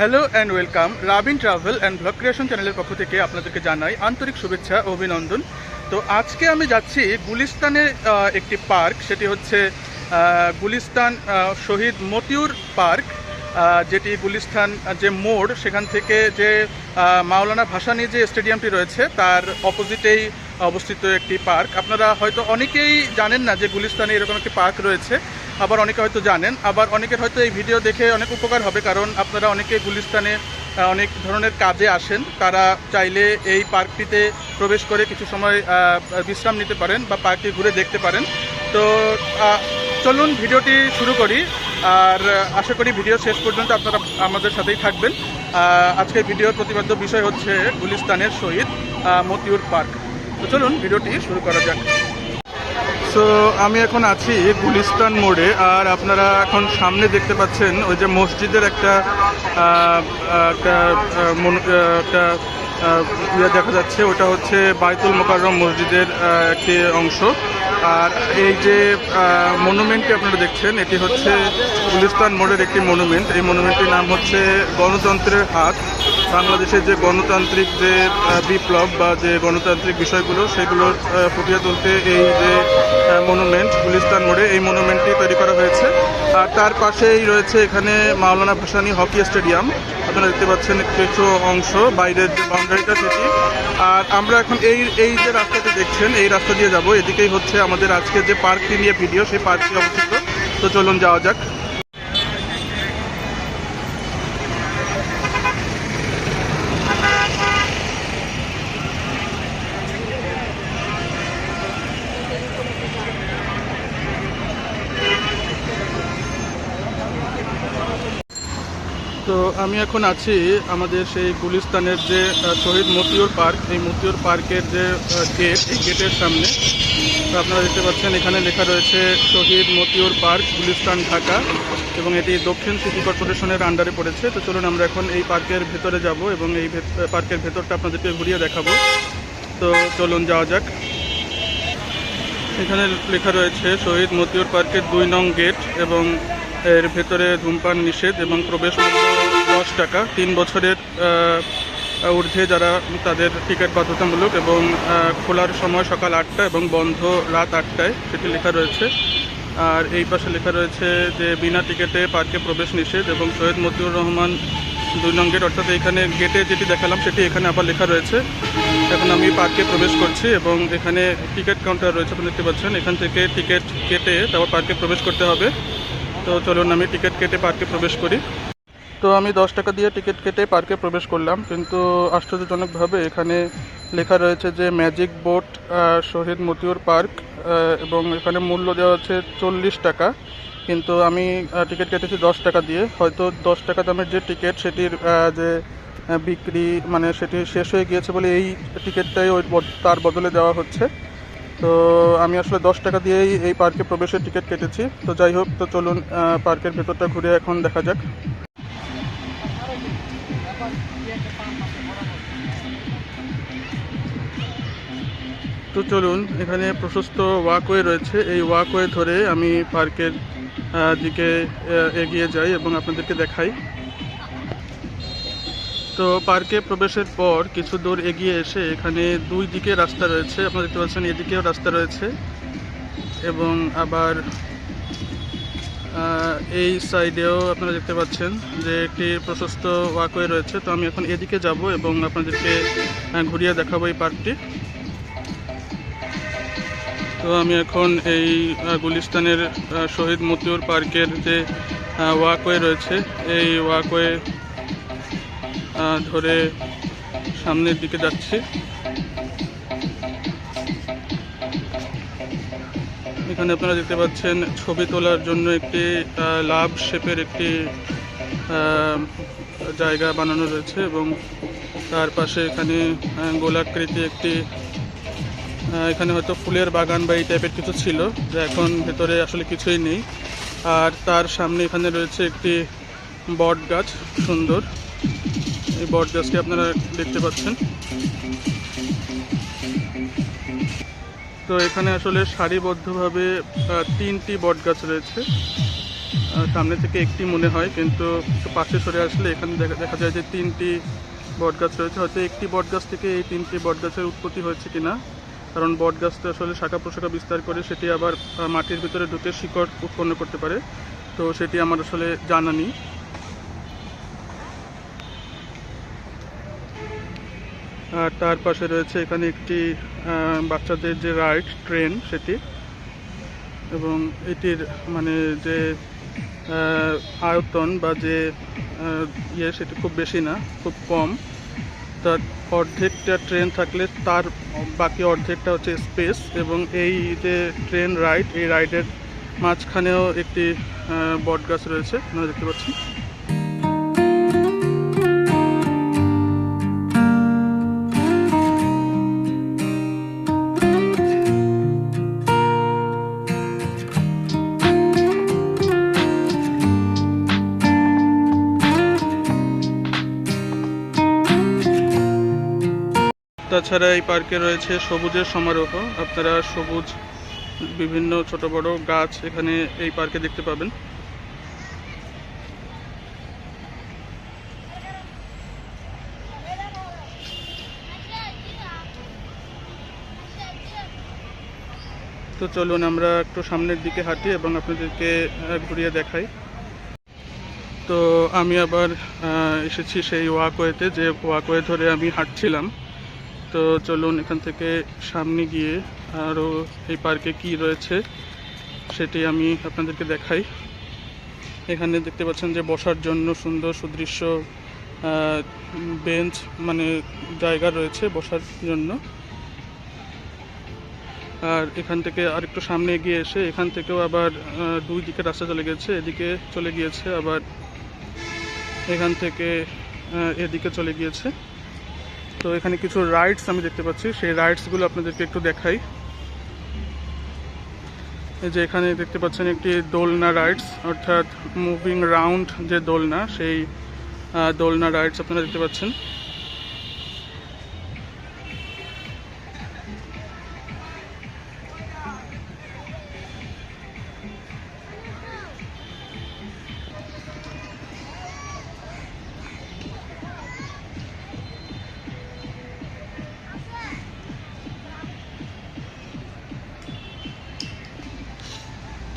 Hello and welcome Rabin travel and blog creation চ্যানেলের পক্ষ থেকে আপনাদেরকে জানাই আন্তরিক শুভেচ্ছা, অভিনন্দন। তো আজকে আমি যাচ্ছি গুলিস্তানের একটি পার্ক। সেটি হচ্ছে গুলিস্তান শহীদ মতিউর পার্ক। যেটি গুলিস্তান যে মোড়, সেখান থেকে যে মাওলানা ভাসানি যে স্টেডিয়ামটি রয়েছে, তার অপোজিটেই অবস্থিত একটি পার্ক। আপনারা হয়তো অনেকেই জানেন না যে গুলিস্তানে এরকম একটি পার্ক রয়েছে। আবার অনেকে হয়তো জানেন, আবার অনেকের হয়তো এই ভিডিও দেখে অনেক উপকার হবে কারণ আপনারা অনেকে গুলিস্তানে অনেক ধরনের কাজে আসেন। তারা চাইলে এই পার্কটিতে প্রবেশ করে কিছু সময় বিশ্রাম নিতে পারেন বা পার্কটি ঘুরে দেখতে পারেন। তো চলুন ভিডিওটি শুরু করি। আর আশা করি ভিডিও শেষ পর্যন্ত আপনারা আমাদের সাথেই থাকবেন। আজকের ভিডিওর প্রতিপাদ্য বিষয় হচ্ছে গুলিস্তানের শহীদ মতিউর পার্ক। তো চলুন, ভিডিওটি শুরু করা যাক। সো আমি এখন আছি গুলিস্তান মোড়ে, আর আপনারা এখন সামনে দেখতে পাচ্ছেন ওই যে মসজিদের একটা একটা ইয়ে দেখা যাচ্ছে। ওটা হচ্ছে বাইতুল মোকাররম মসজিদের একটি অংশ। আর এই যে মনুমেন্টটি আপনারা দেখছেন, এটি হচ্ছে গুলিস্তান মোড়ের একটি মনুমেন্ট। এই মনুমেন্টটির নাম হচ্ছে গণতন্ত্রের হাত। বাংলাদেশের যে গণতান্ত্রিক যে বিপ্লব বা যে গণতান্ত্রিক বিষয়গুলো, সেগুলোর ফুটিয়ে তুলতে এই যে মনুমেন্ট গুলিস্তান মোড়ে এই মনুমেন্টটি তৈরি করা হয়েছে। আর তার পাশেই রয়েছে এখানে মাওলানা ভাসানি হকি স্টেডিয়াম। আপনারা দেখতে পাচ্ছেন কিছু অংশ, বাইরের যে বাউন্ডারিটা সেটি। আর আমরা এখন এই এই যে রাস্তাটি দেখছেন, এই রাস্তা দিয়ে যাব। এদিকেই হচ্ছে আমাদের আজকে যে পার্কটি নিয়ে ভিডিও, সেই পার্কটি অবস্থিত। তো চলুন যাওয়া যাক তো আমি এখন আছি আমাদের সেই গুলিস্তানের যে শহীদ মতিউর পার্ক। এই মতিউর পার্কের যে গেট, এই গেটের সামনে। আপনারা দেখতে পাচ্ছেন, এখানে লেখা রয়েছে শহীদ মতিউর পার্ক গুলিস্তান ঢাকা। এবং এটি দক্ষিণ সিটি কর্পোরেশনের আন্ডারে পড়েছে। তো চলুন আমরা এখন এই পার্কের ভেতরে যাব এবং এই পার্কের ভেতরটা আপনাদেরকে ঘুরিয়ে দেখাবো। তো চলুন যাওয়া যাক। এখানে লেখা রয়েছে, শহীদ মতিউর পার্কের দুই নং গেট এবং এর ভেতরে ধূমপান নিষেধ এবং প্রবেশ মূল্য দশ টাকা। তিন বছরের ঊর্ধ্বে যারা তাদের টিকিট বাধ্যতামূলক এবং খোলার সময় সকাল আটটা এবং বন্ধ রাত আটটায় সেটি লেখা রয়েছে। আর এই পাশে লেখা রয়েছে যে, বিনা টিকিটে পার্কে প্রবেশ নিষেধ এবং সৈয়দ মতিউর রহমান দুই নং গেট অর্থাৎ এখানে গেটে যেটি দেখালাম সেটি এখানে আবার লেখা রয়েছে। এখন আমি পার্কে প্রবেশ করছি এবং এখানে টিকিট কাউন্টার রয়েছে আপনি দেখতে পাচ্ছেন। এখান থেকে টিকিট কেটে তারপর পার্কে প্রবেশ করতে হবে। তো চলুন আমি টিকিট কেটে পার্কে প্রবেশ করি। তো আমি দশ টাকা দিয়ে টিকিট কেটে পার্কে প্রবেশ করলাম, কিন্তু আশ্চর্যজনকভাবে এখানে লেখা রয়েছে যে magic boat Shaheed Motiur park এবং এখানে মূল্য দেওয়া হচ্ছে চল্লিশ টাকা, কিন্তু আমি টিকিট কেটেছি দশ টাকা দিয়ে। হয়তো দশ টাকা দামের যে টিকিট সেটির যে বিক্রি মানে সেটি শেষ হয়ে গিয়েছে বলে এই টিকিটটাই ওই তার বদলে দেওয়া হচ্ছে। তো আমি আসলে দশ টাকা দিয়েই এই পার্কে প্রবেশের টিকিট কেটেছি। তো যাই হোক, তো চলুন পার্কের ভেতরটা ঘুরে এখন দেখা যাক। তো চলুন, এখানে প্রশস্ত ওয়াকওয়ে রয়েছে। এই ওয়াকওয়ে ধরে আমি পার্কের দিকে এগিয়ে যাই এবং আপনাদেরকে দেখাই। তো পার্কে প্রবেশের পর কিছু দূর এগিয়ে এসে এখানে দুই দিকে রাস্তা রয়েছে। আপনারা দেখতে পাচ্ছেন, এদিকেও রাস্তা রয়েছে এবং আবার এই সাইডেও আপনারা দেখতে পাচ্ছেন যে একটি প্রশস্ত ওয়াকওয়ে রয়েছে। তো আমি এখন এদিকে যাব এবং আপনাদেরকে ঘুরিয়ে দেখাবো এই পার্কটি। তো আমি এখন এই গুলিস্তানের শহীদ মতিউর পার্কের যে ওয়াকওয়ে রয়েছে, এই ওয়াকওয়ে ধরে সামনের দিকে যাচ্ছি। এখানে আপনারা দেখতে পাচ্ছেন, ছবি তোলার জন্য একটি লাভ শেপের একটি জায়গা বানানো রয়েছে এবং তার পাশে এখানে গোলাকৃতি একটি এখানে হয়তো ফুলের বাগান বা এই টাইপের কিছু ছিল, যা এখন ভেতরে আসলে কিছুই নেই। আর তার সামনে এখানে রয়েছে একটি বট গাছ, সুন্দর। এই বট গাছটি আপনারা দেখতে পাচ্ছেন। তো এখানে আসলে সারিবদ্ধভাবে তিনটি বট গাছ রয়েছে। সামনে থেকে একটি মনে হয়, কিন্তু পাশে সরে আসলে এখানে দেখা যায় যে তিনটি বটগাছ রয়েছে। হয়তো একটি বটগাছ থেকে এই তিনটি বটগাছের উৎপত্তি হয়েছে কিনা। কারণ বট বটগাছটা আসলে শাখা প্রশাখা বিস্তার করে সেটি আবার মাটির ভিতরে ঢুকে শিকড় উৎপন্ন করতে পারে। তো সেটি আমার আসলে জানা নেই। আর তার পাশে রয়েছে এখানে একটি বাচ্চাদের যে রাইড ট্রেন সেটি এবং এটির মানে যে আয়তন বা যে ইয়ে সেটি খুব বেশি না, খুব কম। তার অর্ধেকটা ট্রেন থাকলে তার বাকি অর্ধেকটা হচ্ছে স্পেস এবং এই যে ট্রেন রাইড এই রাইডের মাঝখানেও একটি বট গাছ রয়েছে। আপনারা দেখতে পাচ্ছেন। তাছাড়া এই পার্কে রয়েছে সবুজের সমারোহ। আপনারা সবুজ, বিভিন্ন ছোট বড় গাছ এখানে এই পার্কে দেখতে পাবেন। তো চলুন আমরা একটু সামনের দিকে হাঁটি এবং আপনাদেরকে ঘুরিয়ে দেখাই। তো আমি আবার এসেছি সেই ওয়াকওয়েতে। যে ওয়াকওয়ে ধরে আমি হাঁটছিলাম তো চলুন এখান থেকে সামনে গিয়ে আরও এই পার্কে কি রয়েছে সেটি আমি আপনাদেরকে দেখাই। এখানে দেখতে পাচ্ছেন যে বসার জন্য সুন্দর সুদৃশ্য বেঞ্চ মানে জায়গা রয়েছে বসার জন্য। আর এখান থেকে আর একটু সামনে এগিয়ে এসে এখান থেকেও আবার দুই দিকে রাস্তা চলে গেছে, এদিকে চলে গিয়েছে আবার এখান থেকে এদিকে চলে গিয়েছে। তো এখানে কিছু রাইডস আমি দেখতে পাচ্ছি। সেই রাইডসগুলো আপনাদেরকে একটু দেখাই। এই যে এখানে দেখতে পাচ্ছেন একটি দোলনা রাইডস অর্থাৎ মুভিং রাউন্ড যে দোলনা, সেই দোলনা রাইডস আপনারা দেখতে পাচ্ছেন।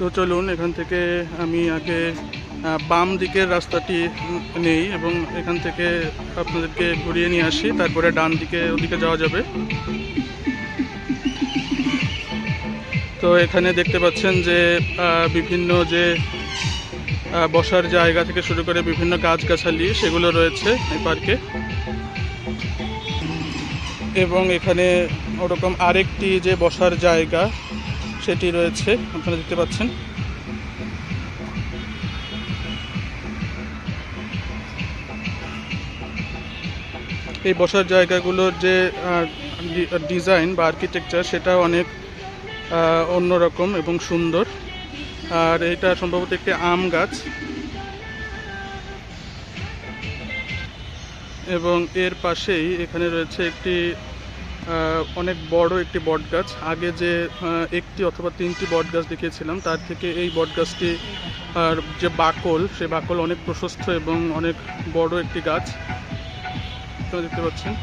তো চলুন, এখান থেকে আমি আগে বাম দিকের রাস্তাটি নেই এবং এখান থেকে আপনাদেরকে ঘুরিয়ে নিয়ে আসি, তারপরে ডান দিকে ওদিকে যাওয়া যাবে। তো এখানে দেখতে পাচ্ছেন যে বিভিন্ন যে বসার জায়গা থেকে শুরু করে বিভিন্ন গাছগাছালি, সেগুলো রয়েছে এই পার্কে। এবং এখানে ওরকম আরেকটি যে বসার জায়গা সেটি রয়েছে, আপনারা দেখতে পাচ্ছেন। এই বসার জায়গাগুলোর যে ডিজাইন বা আর্কিটেকচার সেটা অনেক অন্যরকম এবং সুন্দর। আর এটা সম্ভবত একটি আম গাছ। এবং এর পাশেই এখানে রয়েছে একটি অনেক বড় একটি বট গাছ আগে যে একটি অথবা তিনটি বট গাছ দেখিয়েছিলাম, তার থেকে এই বট গাছটি আর যে বাকল, সে বাকল অনেক প্রশস্ত এবং অনেক বড় একটি গাছ। দেখতে পাচ্ছেন।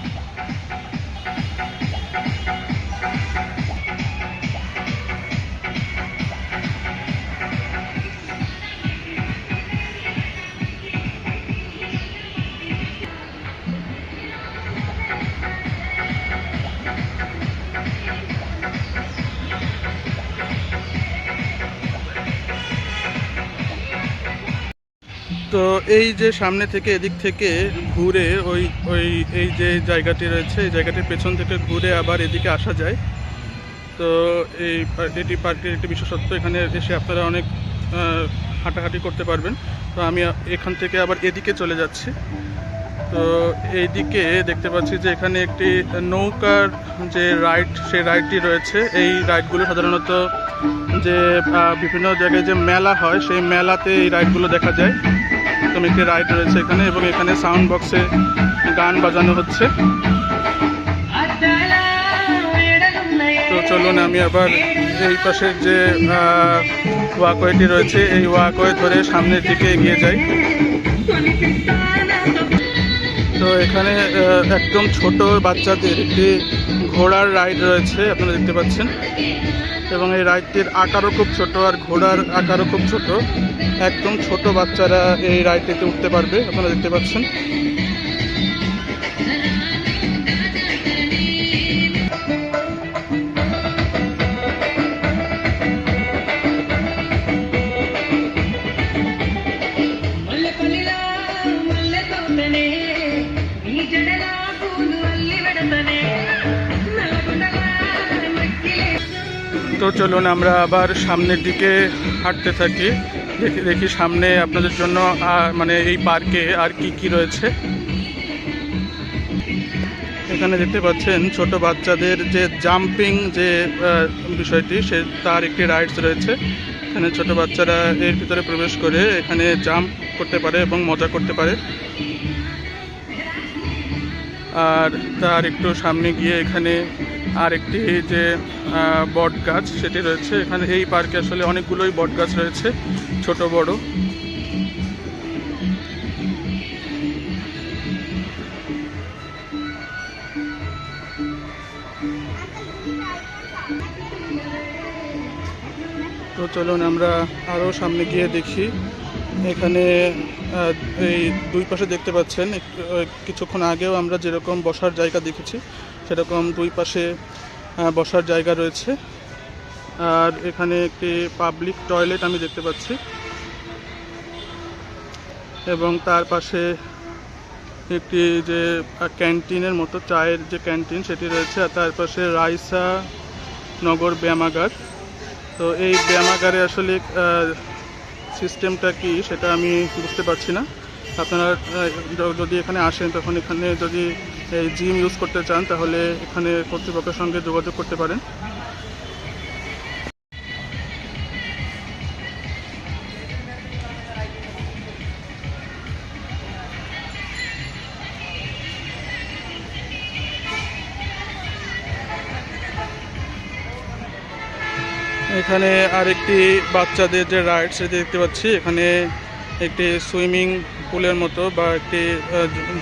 এই যে সামনে থেকে, এদিক থেকে ঘুরে ওই ওই, এই যে জায়গাটি রয়েছে, এই জায়গাটির পেছন থেকে ঘুরে আবার এদিকে আসা যায়। তো এই এটি পার্কের একটি বিশেষত্ব, এখানে এসে আপনারা অনেক হাঁটাহাঁটি করতে পারবেন। তো আমি এখান থেকে আবার এদিকে চলে যাচ্ছি। তো এইদিকে দেখতে পাচ্ছি যে এখানে একটি নৌকার যে রাইড, সেই রাইডটি রয়েছে। এই রাইডগুলো সাধারণত যে বিভিন্ন জায়গায় যে মেলা হয়, সেই মেলাতে এই রাইডগুলো দেখা যায়। এরকম একটি রাইড রয়েছে এখানে এবং এখানে সাউন্ড বক্সে গান বাজানো হচ্ছে। তো চলুন আমি আবার এই পাশের যে ওয়াকওয়েটি রয়েছে, এই ওয়াকওয়ে ধরে সামনের দিকে এগিয়ে যাই। তো এখানে একদম ছোট বাচ্চাদের একটি ঘোড়ার রাইড রয়েছে, আপনারা দেখতে পাচ্ছেন। এবং এই রাইডটির আকারও খুব ছোট, আর ঘোড়ার আকারও খুব ছোট। একদম ছোট বাচ্চারা এই রাইডটিতে উঠতে পারবে, আপনারা দেখতে পাচ্ছেন। চলুন আমরা আবার সামনের দিকে হাঁটতে থাকি। দেখি দেখি সামনে আপনাদের জন্য মানে এই পার্কে আর কি কি রয়েছে। এখানে দেখতে পাচ্ছেন ছোট বাচ্চাদের যে জাম্পিং যে বিষয়টি, সে তার একটি রাইডস রয়েছে। এখানে ছোট বাচ্চারা এর ভিতরে প্রবেশ করে এখানে জাম্প করতে পারে এবং মজা করতে পারে। আর তার একটু সামনে গিয়ে এখানে আর একটি যে বট গাছ সেটি রয়েছে। এখানে এই পার্কে আসলে অনেকগুলোই বট গাছ রয়েছে, ছোট, বড়। তো চলুন আমরা আরও সামনে গিয়ে দেখি। এখানে এই দুই পাশে দেখতে পাচ্ছেন কিছুক্ষণ আগেও আমরা যেরকম বসার জায়গা দেখেছি সেরকম দুই পাশে বসার জায়গা রয়েছে। আর এখানে একটি পাবলিক টয়লেট আমি দেখতে পাচ্ছি। এবং তার পাশে একটি যে ক্যান্টিনের মতো, চায়ের যে ক্যান্টিন সেটি রয়েছে। আর তার পাশে রাইসা নগর ব্যায়ামাগার। তো এই ব্যায়ামাগারে আসলে সিস্টেমটা কি সেটা আমি বুঝতে পারছি না। আপনারা যদি এখানে আসেন, তখন এখানে যদি জিম ইউজ করতে চান, তাহলে এখানে কর্তৃপক্ষের সঙ্গে যোগাযোগ করতে পারেন। এখানে আরেকটি বাচ্চাদের যে রাইড সেটি দেখতে পাচ্ছি। এখানে একটি সুইমিং পুলের মতো বা একটি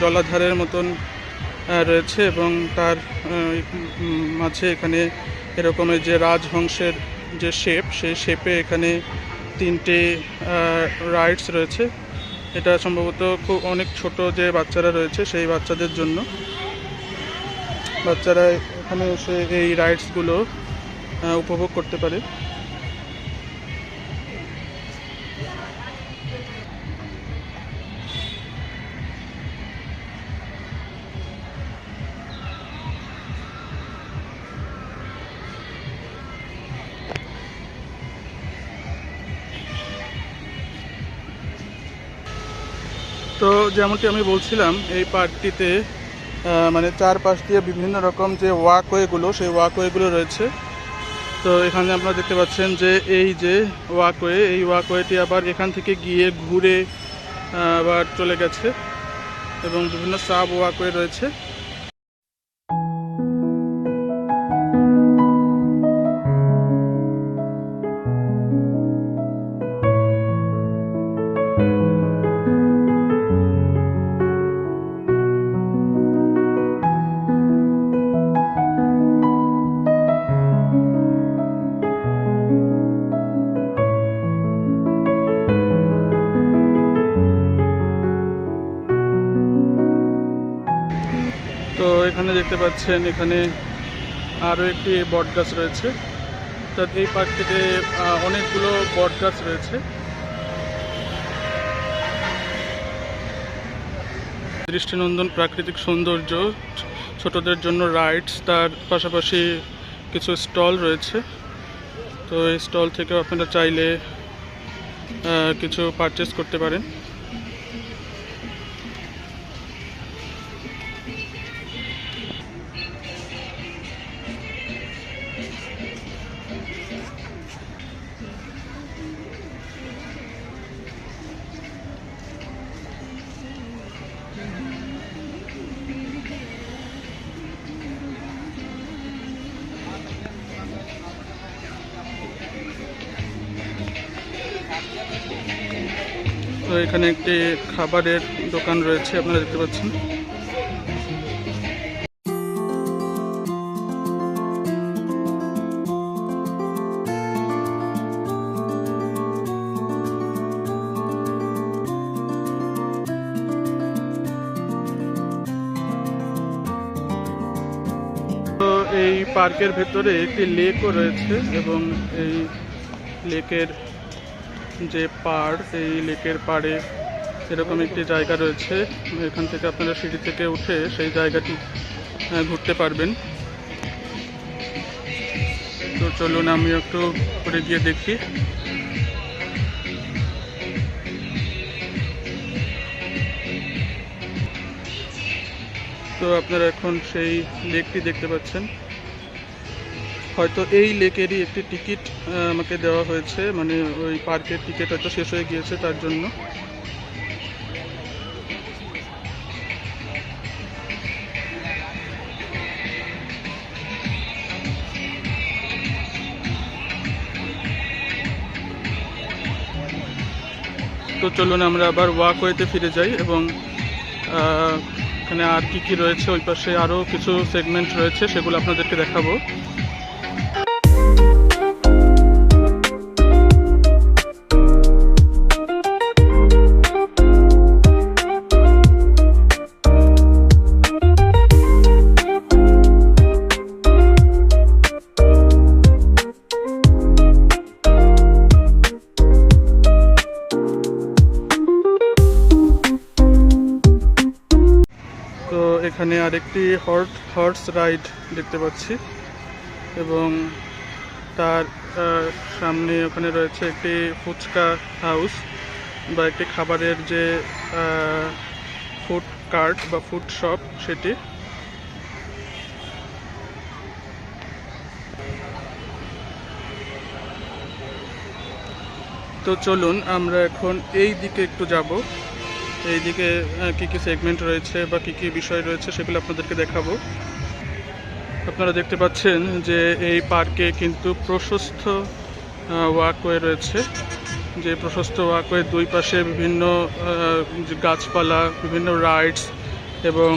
জলাধারের মতন রয়েছে এবং তার মাঝে এখানে এরকমের যে রাজহংসের যে শেপ, সেই শেপে এখানে তিনটে রাইডস রয়েছে। এটা সম্ভবত খুব অনেক ছোট যে বাচ্চারা রয়েছে সেই বাচ্চাদের জন্য। বাচ্চারা এখানে এসে এই রাইডসগুলো উপভোগ করতে পারে। যেমনটি আমি বলছিলাম, এই পার্কটিতে মানে চারপাশ দিয়ে বিভিন্ন রকম যে ওয়াকওয়েগুলো, সেই ওয়াকওয়েগুলো রয়েছে। তো এখানে আপনারা দেখতে পাচ্ছেন যে এই যে ওয়াকওয়ে, এই ওয়াকওয়েটি আবার এখান থেকে গিয়ে ঘুরে আবার চলে গেছে এবং বিভিন্ন সাব ওয়াকওয়ে রয়েছে। পাচ্ছেন এখানে আরও একটি বট গাছ রয়েছে। তো এই পার্কটিতে অনেকগুলো বট গাছ রয়েছে। দৃষ্টিনন্দন প্রাকৃতিক সৌন্দর্য, ছোটদের জন্য রাইডস, তার পাশাপাশি কিছু স্টল রয়েছে। তো এই স্টল থেকে আপনারা চাইলে কিছু পারচেস করতে পারেন। এখানে একটি খাবারের দোকান রয়েছে, আপনারা দেখতে পাচ্ছেন। তো এই পার্কের ভেতরে একটি লেকও রয়েছে এবং এই লেকের যে পাড়, এই লেকের পাড়ে এরকম একটি জায়গা রয়েছে। এখান থেকে আপনারা সিঁড়ি থেকে উঠে সেই জায়গাটি ঘুরতে পারবেন। তো চলুন আমি একটু করে গিয়ে দেখি। তো আপনারা এখন সেই লেকটি দেখতে পাচ্ছেন। হয়তো এই লেকেরই একটি টিকিট আমাকে দেওয়া হয়েছে। মানে ওই পার্কের টিকিট হয়তো শেষ হয়ে গিয়েছে তার জন্য। তো চলুন আমরা আবার ওয়াকওয়েতে ফিরে যাই এবং এখানে আর কি কি রয়েছে ওই পাশে আরও কিছু সেগমেন্ট রয়েছে সেগুলো আপনাদেরকে দেখাবো। আরেকটি হর্স রাইড দেখতে পাচ্ছি এবং তার সামনে ওখানে রয়েছে একটি ফুচকা হাউস বা একটি খাবারের যে ফুড কার্ট বা ফুড শপ সেটি। তো চলুন আমরা এখন এই দিকে একটু যাব। এইদিকে কি কি সেগমেন্ট রয়েছে বা কি কি বিষয় রয়েছে সেগুলো আপনাদেরকে দেখাবো। আপনারা দেখতে পাচ্ছেন যে এই পার্কে কিন্তু প্রশস্ত ওয়াকওয়ে রয়েছে। যে প্রশস্ত ওয়াকওয়ে দুই পাশে বিভিন্ন গাছপালা, বিভিন্ন রাইডস এবং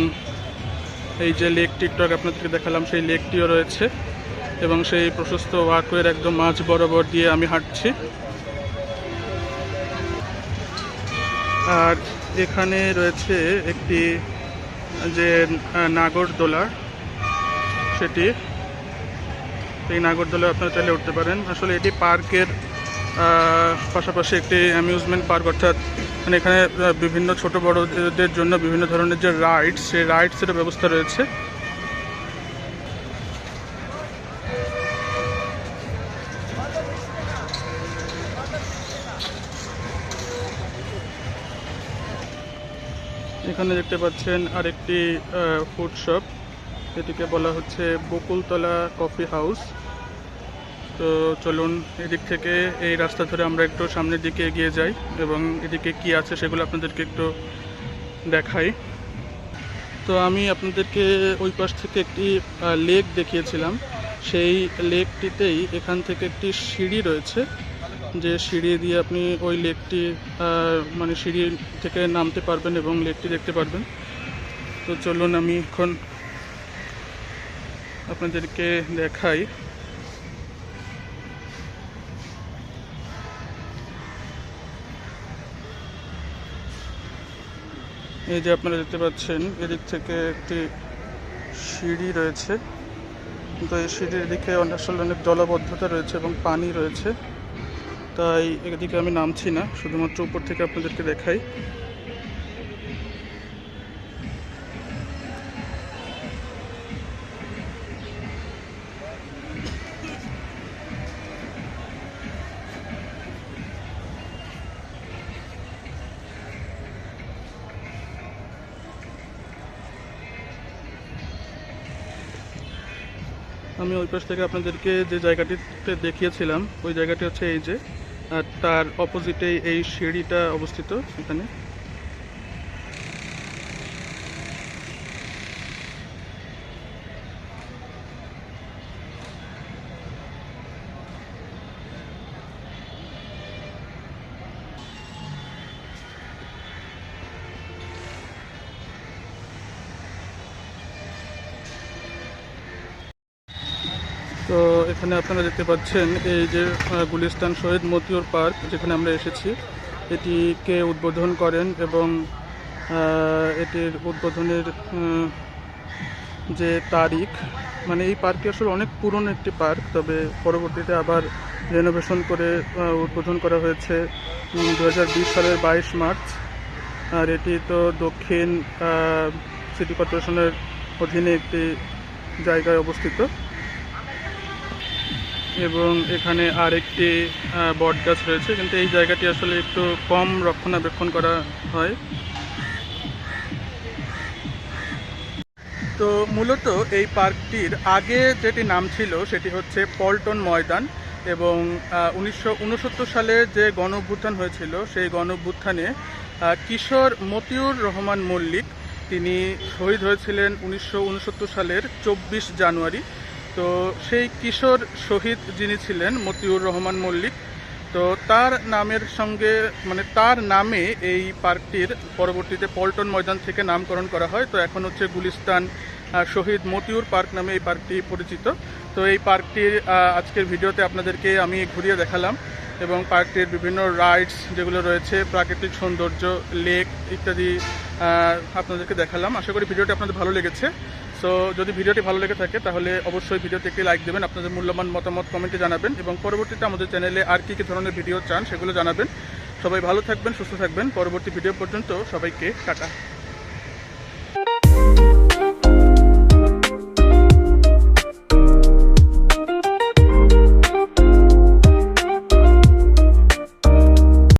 এই যে লেক টিকটক আপনাদেরকে দেখালাম, সেই লেকটিও রয়েছে এবং সেই প্রশস্ত ওয়াকওয়ের একদম মাঝ বরাবর দিয়ে আমি হাঁটছি। আর এখানে রয়েছে একটি যে নাগরদোলা সেটি। এই নাগরদোলা আপনারা চাইলে উঠতে পারেন। আসলে এটি পার্কের পাশাপাশি একটি অ্যামিউজমেন্ট পার্ক অর্থাৎ মানে এখানে বিভিন্ন ছোট বড়দের জন্য বিভিন্ন ধরনের যে রাইডস সেই রাইডসের ব্যবস্থা রয়েছে। এখানে দেখতে পাচ্ছেন আরেকটি ফুড শপ এটিকে বলা হচ্ছে বকুলতলা কফি হাউস। তো চলুন এদিক থেকে এই রাস্তা ধরে আমরা একটু সামনের দিকে এগিয়ে যাই এবং এদিকে কি আছে সেগুলো আপনাদেরকে একটু দেখাই। তো আমি আপনাদেরকে ওই পাশ থেকে একটি লেক দেখিয়েছিলাম। সেই লেকটিতেই এখান থেকে একটি সিঁড়ি রয়েছে। যে সিঁড়ি দিয়ে আপনি ওই লেকটি মানে সিঁড়ি থেকে নামতে পারবেন এবং লেকটি দেখতে পারবেন। তো চলুন আমি এখন আপনাদেরকে দেখাই। এই যে আপনারা দেখতে পাচ্ছেন, এদিক থেকে একটি সিঁড়ি রয়েছে। তো এই সিঁড়ির দিকে আসলে অনেক জলবদ্ধতা রয়েছে এবং পানি রয়েছে। তাই এদিকে আমি নামছি না, শুধুমাত্র উপর থেকে আপনাদেরকে দেখাই। আমি ওই পাশ থেকে আপনাদেরকে যে জায়গাটিতে দেখিয়েছিলাম, ওই জায়গাটি হচ্ছে এই যে। তার অপোজিটেই এই সিঁড়িটা অবস্থিত এখানে। তো এখানে আপনারা দেখতে পাচ্ছেন এই যে গুলিস্তান শহীদ মতিউর পার্ক যেখানে আমরা এসেছি। এটিকে উদ্বোধন করেন এবং এটির উদ্বোধনের যে তারিখ মানে এই পার্কটি আসলে অনেক পুরনো একটি পার্ক, তবে পরবর্তীতে আবার রেনোভেশন করে উদ্বোধন করা হয়েছে দু হাজার বিশ সালের বাইশ মার্চ। আর এটি তো দক্ষিণ সিটি কর্পোরেশনের অধীনে একটি জায়গায় অবস্থিত। এবং এখানে আরেকটি বট গাছ রয়েছে, কিন্তু এই জায়গাটি আসলে একটু কম রক্ষণাবেক্ষণ করা হয়। তো মূলত এই পার্কটির আগে যেটি নাম ছিল, সেটি হচ্ছে পল্টন ময়দান এবং উনিশশো উনসত্তর সালে যে গণ অভ্যুত্থান হয়েছিল, সেই গণ অভ্যুত্থানে কিশোর মতিউর রহমান মল্লিক, তিনি শহীদ হয়েছিলেন উনিশশো উনসত্তর সালের চব্বিশ জানুয়ারি। তো সেই কিশোর শহীদ যিনি ছিলেন, মতিউর রহমান মল্লিক, তো তার নামের সঙ্গে মানে তার নামে এই পার্কটির পরবর্তীতে পল্টন ময়দান থেকে নামকরণ করা হয়। তো এখন হচ্ছে গুলিস্তান শহীদ মতিউর পার্ক নামে এই পার্কটি পরিচিত। তো এই পার্কটির আজকের ভিডিওতে আপনাদেরকে আমি ঘুরিয়ে দেখালাম। এবং পার্কটির বিভিন্ন রাইডস যেগুলো রয়েছে, প্রাকৃতিক সৌন্দর্য লেক ইত্যাদি আপনাদেরকে দেখালাম। আশা করি ভিডিওটি আপনাদের ভালো লেগেছে। সো যদি ভিডিওটি ভালো লেগে থাকে, তাহলে অবশ্যই ভিডিওতে একটি লাইক দেবেন, আপনাদের মূল্যবান মতামত কমেন্টে জানাবেন এবং পরবর্তীতে আমাদের চ্যানেলে আর কী কী ধরনের ভিডিও চান সেগুলো জানাবেন। সবাই ভালো থাকবেন, সুস্থ থাকবেন। পরবর্তী ভিডিও পর্যন্ত সবাইকে টাটা।